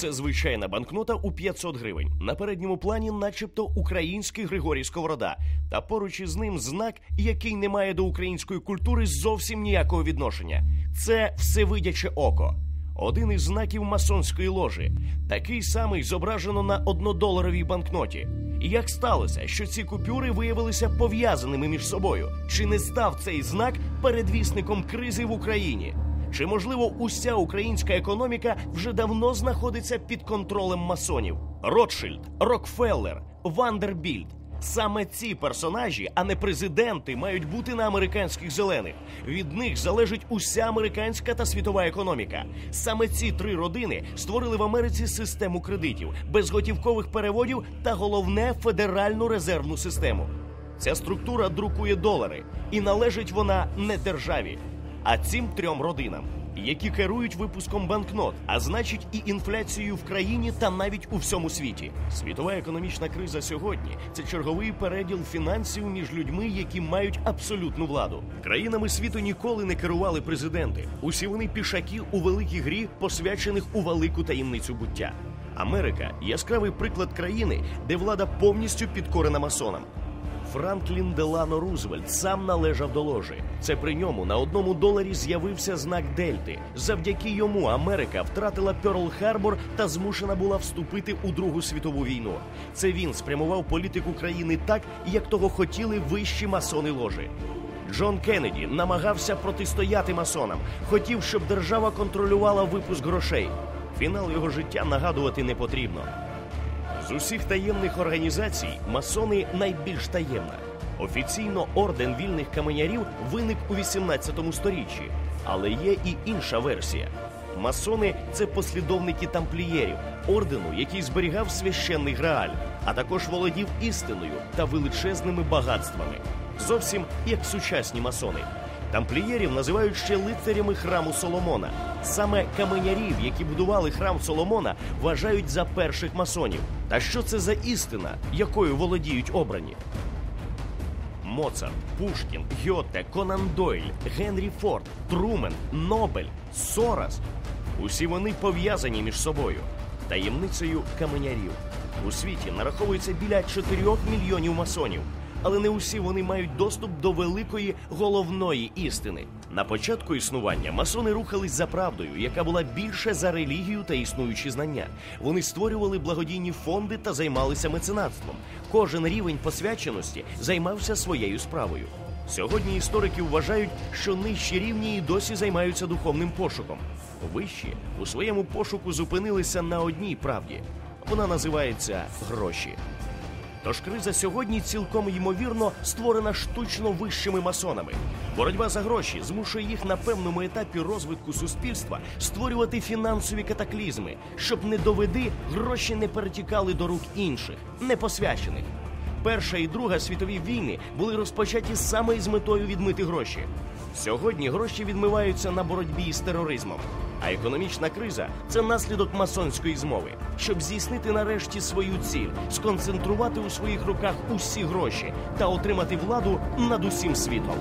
Це звичайна банкнота у 500 гривень. На передньому плані, начебто, український Григорій Сковорода, та поруч із ним знак, який не має до української культури зовсім ніякого відношення. Це всевидяче око. Один із знаків масонської ложі, такий самий зображено на однодоларовій банкноті. Як сталося, що ці купюри виявилися пов'язаними між собою? Чи не став цей знак передвісником кризи в Україні? Чи можливо уся українська економіка вже давно знаходиться під контролем масонів? Ротшильд, Рокфеллер, Вандербільд. Саме ці персонажі, а не президенти, мають бути на американських зелених. Від них залежить уся американська та світова економіка. Саме ці три родини створили в Америці систему кредитів, безготівкових переводів та головне федеральну резервну систему. Ця структура друкує долари, і належить вона не державі, а цим трьом родинам, які керують випуском банкнот, а значить і інфляцією в країні та навіть у всьому світі. Світова економічна криза сьогодні це черговий переділ фінансів між людьми, які мають абсолютну владу. Країнами світу ніколи не керували президенти. Усі вони пішаки у великій грі, посвячених у велику таємницю буття. Америка яскравий приклад країни, де влада повністю підкорена масонам. Франклін Делано Рузвельт сам належав до ложі. Це при ньому на одному доларі з'явився знак Дельти. Завдяки йому Америка втратила Пьорл Харбор та змушена була вступити у Другу світову війну. Це він спрямував політику країни так, як того хотіли вищі масони ложі. Джон Кеннеді намагався протистояти масонам, хотів, щоб держава контролювала випуск грошей. Фінал його життя нагадувати не потрібно. З усіх таємних організацій масони найбільш таємна. Офіційно орден вільних каменярів виник у 18 сторіччі, але є і інша версія. Масони це послідовники тамплієрів, ордену, який зберігав священний грааль, а також володів істиною та величезними багатствами, зовсім як сучасні масони. Тамплієрів називають ще лицарями храму Соломона. Саме каменярів, які будували храм Соломона, вважають за перших масонів. Та що це за істина, якою володіють обрані? Моцарт, Пушкін, Гьоте, Конан Дойль, Генрі Форд, Трумен, Нобель, Сорас. Усі вони пов'язані між собою таємницею каменярів. У світі нараховується біля 4 мільйонів масонів, але не усі вони мають доступ до великої головної істини. На початку існування масони рухались за правдою, яка була більше за релігію та існуючі знання. Вони створювали благодійні фонди та займалися меценатством. Кожен рівень посвяченості займався своєю справою. Сьогодні історики вважають, що нижчі рівні і досі займаються духовним пошуком. Вищі у своєму пошуку зупинилися на одній правді. Вона називається гроші. Тож криза сьогодні цілком ймовірно створена штучно вищими масонами. Боротьба за гроші змушує їх на певному етапі розвитку суспільства створювати фінансові катаклізми, щоб не доведи гроші не перетікали до рук інших, непосвячених. Перша і Друга світові війни були розпочаті саме із метою відмити гроші. Сьогодні гроші відмиваються на боротьбі з тероризмом. А економічна криза це наслідок масонської змови, щоб здійснити нарешті свою ціль, сконцентрувати у своїх руках усі гроші та отримати владу над усім світом.